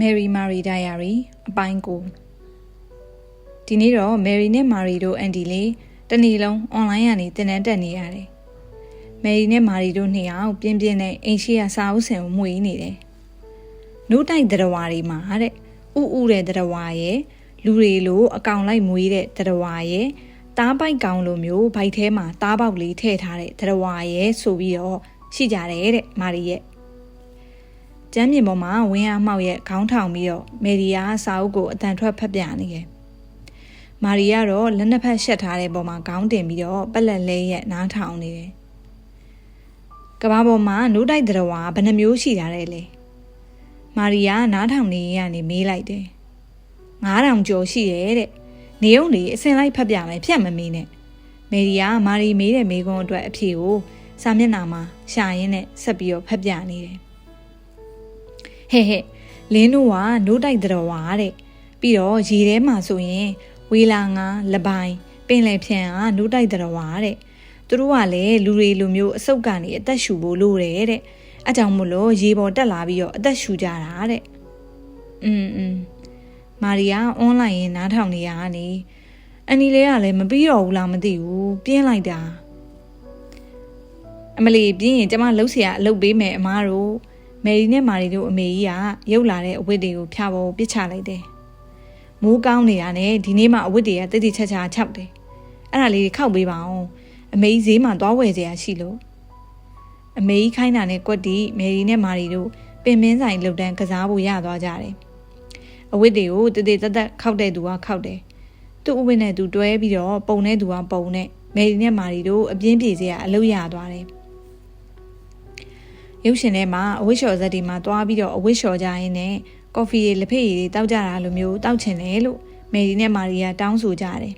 Mary Marie Diary အပိုင်းကိုဒီနေ့တော့ Mary နဲ့ Marie တို့အန်တီလေးတနေ့လုံး online ကနေတင်တန်းတက်နေရတယ်။ Mary နဲ့ Marie တို့နှစ်ယောက်ပြင်းပြင်းနဲ့အိမ်ရှိရစာအုပ်ဆင်ကိုမှုေးနေတယ်။နို့တိုက်တရဝါတွေမှာတဲ့ဥဥတဲ့တရဝါရဲ့လူတွေလိုအကောင်လိုက်မွေးတဲ့တရဝါရဲ့တားပိုက်ကောင်လိုမျိုးဘိုက်ထဲမှာတားပေါက်လေးထည့်ထားတဲ့တရဝါရဲ့ဆိုပြီးတော့ရှိကြတယ်တဲ့မာရီရဲ့ ကျမ်းမြေပေါ်မှာဝင်းအားမှောက်ရဲ့ခေါင်းထောင်ပြီးတော့မယ်ရီယာစာအုပ်ကိုအတန်ထွက်ဖတ်ပြနေတယ်။မာရီယာတော့လက်နှစ်ဖက်ရှက်ထားတဲ့ပုံမှာခေါင်းတင်ပြီးတော့ပက်လက်လဲရဲ့နားထောင်နေတယ်။ကဘာပေါ်မှာနိုးတိုက်တရဝါဘယ်နှမျိုးရှိတာလဲလေ။မာရီယာနားထောင်နေရနေမေးလိုက်တယ်။9000ကျော်ရှိတယ်တဲ့။နေုံနေအစင်လိုက်ဖတ်ပြမယ်ဖြတ်မမေးနဲ့။မယ်ရီယာမာရီမေးတဲ့မေးခွန်းအတွက်အဖြေကိုစာမျက်နှာမှာရှာရင်းနဲ့ဆက်ပြီးတော့ဖတ်ပြနေတယ်။ ဟဲ့ဟဲ့လင်းတို့ကနိုးတိုက်တော်ဝါတဲ့ပြီးတော့ရေထဲမှာဆိုရင်ဝေလာငါလပိုင်ပင်လယ်ဖြန်ကနိုးတိုက်တော်ဝါတဲ့သူတို့ကလည်းလူတွေလိုမျိုးအစုပ်ကနေအသက်ရှူဖို့လိုတယ်တဲ့အကြောင်းမို့လို့ရေပေါ်တက်လာပြီးတော့အသက်ရှူကြတာတဲ့อืมอืมမာရီယာအွန်လိုင်းရင်နားထောင်နေရတာနေအန်နီလေးကလည်းမပြီးတော့ဘူးလားမသိဘူးပြင်းလိုက်တာအမလီပြင်းရင်ကျမလှုပ်เสียအလုပ်ပေးမယ်အမားတို့ မယ်ရီနဲ့မာရီတို့အမေကြီးကရုပ်လာတဲ့အဝတ်တွေကိုဖျားပေါ်ပစ်ချလိုက်တယ်။မိုးကောင်းနေတာနဲ့ဒီနေ့မှအဝတ်တွေကတိတ်တိတ်ချာချာခြောက်တယ်။အဲ့ဒါလေးခောက်ပေးပါအောင်။အမေကြီးဈေးမှာသွားဝယ်စရာရှိလို့အမေကြီးခိုင်းတာနဲ့ကွက်တီမယ်ရီနဲ့မာရီတို့ပင်မင်းဆိုင်လှုပ်တန်းကစားဖို့ရသွားကြတယ်။အဝတ်တွေကိုတည်တည်တက်တက်ခောက်တဲ့သူကခောက်တယ်။သူ့အဝတ်နဲ့သူတွဲပြီးတော့ပုံတဲ့သူကပုံနဲ့မယ်ရီနဲ့မာရီတို့အပြင်းပြေစရာအလုပ်ရသွားတယ်။ ရုပ်ရှင်ထဲမှာအဝိလျှော်ဇက်ဒီမှာတွားပြီးတော့အဝိလျှော်ကြရင်းနဲ့ကော်ဖီတွေလက်ဖက်ရည်တွေတောက်ကြတာလိုမျိုးတောက်ချင်တယ်လို့မယ်ရီနဲ့မာရီယာတောင်းဆိုကြတယ်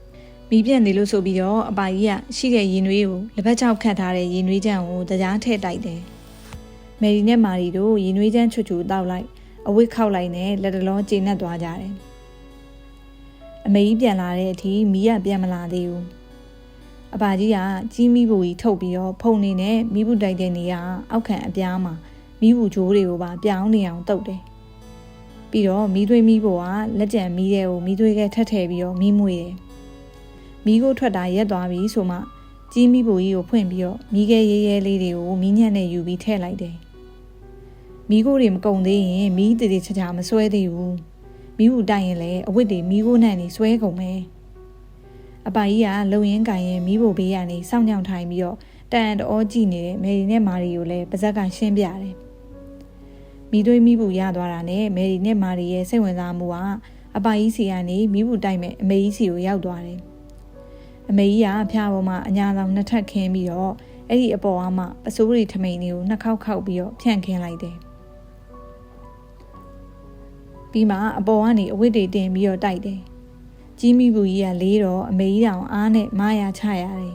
။မိပြက်နေလို့ဆိုပြီးတော့အပါကြီးကရှိတဲ့ရင်နွေးကိုလက်ဖက်ချောက်ခတ်ထားတဲ့ရင်နွေးချမ်းကိုတရားထည့်တိုက်တယ်။မယ်ရီနဲ့မာရီတို့ရင်နွေးချမ်းချွတ်ချူတောက်လိုက်အဝိခောက်လိုက်နဲ့လက်တလုံးကျေနပ်သွားကြတယ်။အမေကြီးပြန်လာတဲ့အထိမီးကပြန်မလာသေးဘူး။ အပါကြီးကကြီးမိဘူးကြီးထုတ်ပြီးတော့ဖုန်နေနဲ့မိဘူးတိုက်တဲ့နေရအောက်ခံအပြားမှာမိဘူးဂျိုးတွေကိုပါပြောင်းနေအောင်တုတ်တယ်။ပြီးတော့မိသွေးမိဖို့ကလက်ကျန်မိတဲ့ကိုမိသွေးကထက်ထည့်ပြီးတော့မိမွေတယ်။မိကိုထွက်တာရက်သွားပြီဆိုမှကြီးမိဘူးကြီးကိုဖွင့်ပြီးတော့မိခဲရဲရဲလေးတွေကိုမိညံ့နဲ့ယူပြီးထည့်လိုက်တယ်။မိကိုတွေမကုံသေးရင်မိတည်တည်ချာချာမဆွဲသေးဘူး။မိဘူးတိုက်ရင်လည်းအဝတ်တွေမိကိုနဲ့နေဆွဲကုန်မယ်။ အပိုင်ကြီးကလုံရင်းကန်ရင်မိဖို့ဘေးကနေစောင့်ညောင်ထိုင်ပြီးတော့တန်တော်ကြည့်နေတဲ့မယ်ရီနဲ့မာရီကိုလည်းပါဇက်ကရှင်းပြတယ်မိသွေးမိဘူးရသွားတာနဲ့မယ်ရီနဲ့မာရီရဲ့စိတ်ဝင်စားမှုကအပိုင်ကြီးစီကနေမိဘူးတိုက်မဲ့အမေကြီးစီကိုရောက်သွားတယ်အမေကြီးကဖျားပေါ်မှာအညာဆောင်နှစ်ထပ်ခင်းပြီးတော့အဲ့ဒီအပေါ်အမှပစိုးရီထမိန်လေးကိုနှစ်ခေါက်ခေါက်ပြီးတော့ဖြန့်ခင်းလိုက်တယ်ပြီးမှအပေါ်ကနေအဝတ်တွေတင်ပြီးတော့တိုက်တယ် ကြီးမိဘူးကြီးကလေးတော့အမေကြီးတောင်အားနဲ့မရချရတယ်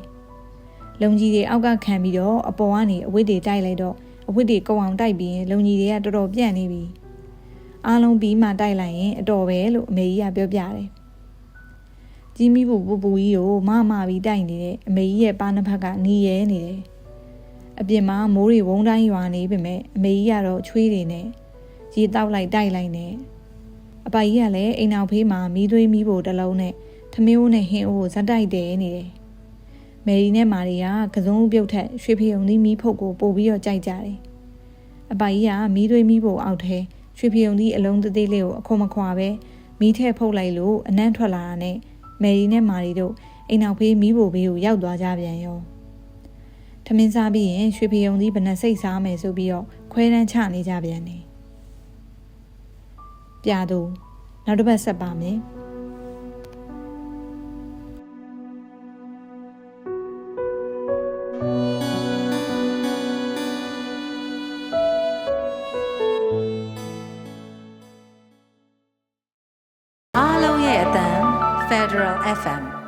။လုံကြီးတွေအောက်ကခံပြီးတော့အပေါ်ကနေအဝတ်တွေတိုက်လိုက်တော့အဝတ်တွေကုံအောင်တိုက်ပြီးရင်လုံကြီးတွေကတော်တော်ပြန့်နေပြီ။အားလုံးပြီးမှတိုက်လိုက်ရင်အတော်ပဲလို့အမေကြီးကပြောပြတယ်။ကြီးမိဘူးပူပူကြီးကိုမမပြီးတိုက်နေတဲ့အမေကြီးရဲ့ပါးနှစ်ဖက်ကနီးရဲနေတယ်။အပြင်မှာမိုးတွေဝုန်းတိုင်းရွာနေပေမဲ့အမေကြီးကတော့ချွေးတွေနဲ့ရေတောက်လိုက်တိုက်လိုက်နေ။ အပိုင်ကြီးကလည်းအိမ်နောက်ဖေးမှာမီးသွေးမီးဖို့တလုံးနဲ့ထမင်းအိုးနဲ့ဟင်းအိုးကိုဇက်တိုက်တယ်နေတယ်။မယ်ရီနဲ့မာရီကကစုံပြုတ်ထက်ရွှေဖယုံသီးမီးဖုတ်ကိုပို့ပြီးတော့ကြိုက်ကြတယ်။အပိုင်ကြီးကမီးသွေးမီးဖို့အောက်ထဲရွှေဖယုံသီးအလုံးသေးသေးလေးကိုအခွန်မခွာပဲမီးထဲဖုတ်လိုက်လို့အနံ့ထွက်လာတာနဲ့မယ်ရီနဲ့မာရီတို့အိမ်နောက်ဖေးမီးဖို့ဘေးကိုရောက်သွားကြပြန်ရော။ထမင်းစားပြီးရင်ရွှေဖယုံသီးဘယ်နှစိတ်စားမယ်ဆိုပြီးတော့ခွဲတန်းချနေကြပြန်တယ်။ ပြသူနောက်တစ်ပတ်ဆက်ပါမယ်။ Federal FM